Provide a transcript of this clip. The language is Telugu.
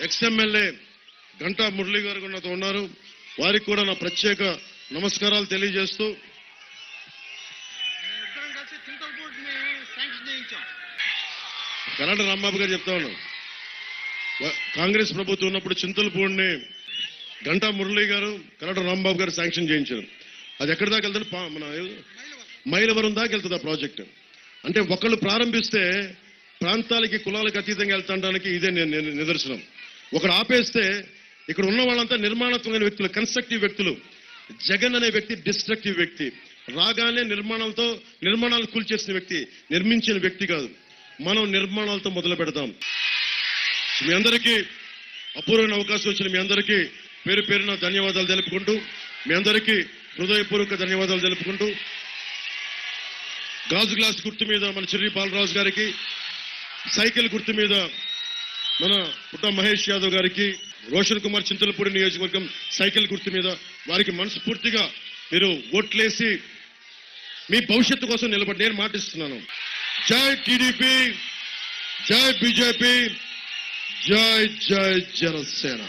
ఎక్స్ఎమ్మెల్యే గంటా మురళి గారు కూడా నాతో ఉన్నారు. వారికి కూడా నా ప్రత్యేక నమస్కారాలు తెలియజేస్తూ కరాట రాంబాబు గారు చెప్తా ఉన్నాను వ- కాంగ్రెస్ ప్రభుత్వం ఉన్నప్పుడు చింతలపూడిని గంటా మురళి గారు కరాట రాంబాబు గారు శాంక్షన్ చేయించారు. అది ఎక్కడి దాకా వెళ్తుంది? మన మైలవరం దాకా వెళ్తుంది ఆ ప్రాజెక్ట్. అంటే ఒకళ్ళు ప్రారంభిస్తే ప్రాంతాలకి కులాలకు అతీతంగా వెళ్తాడానికి ఇదే నిదర్శనం. ఒకడు ఆపేస్తే ఇక్కడ ఉన్న వాళ్ళంతా నిర్మాణాత్మకమైన వ్యక్తులు కన్స్ట్రక్టివ్ వ్యక్తులు. జగన్ అనే వ్యక్తి డిస్ట్రక్టివ్ వ్యక్తి. రాగానే నిర్మాణాలతో నిర్మాణాలు కూల్చేసిన వ్యక్తి నిర్మించిన వ్యక్తి కాదు. మనం నిర్మాణాలతో మొదలు పెడతాం. మీ అందరికీ అపూర్వమైన అవకాశం వచ్చిన మీ అందరికీ పేరు పేరున ధన్యవాదాలు తెలుపుకుంటూ మీ అందరికీ హృదయపూర్వక ధన్యవాదాలు తెలుపుకుంటూ గాజు గ్లాస్ గుర్తు మీద మన చిర్రి బాలరాజు గారికి సైకిల్ గుర్తు మీద మన పుట్ట మహేష్ యాదవ్ గారికి రోషన్ కుమార్ చింతలపూడి నియోజకవర్గం సైకిల్ గుర్తు మీద వారికి మనస్ఫూర్తిగా మీరు ఓట్లేసి మీ భవిష్యత్తు కోసం నిలబడి నేను మాటిస్తున్నాను. జై టీడీపీ జై బీజేపీ జై జై జనసేన.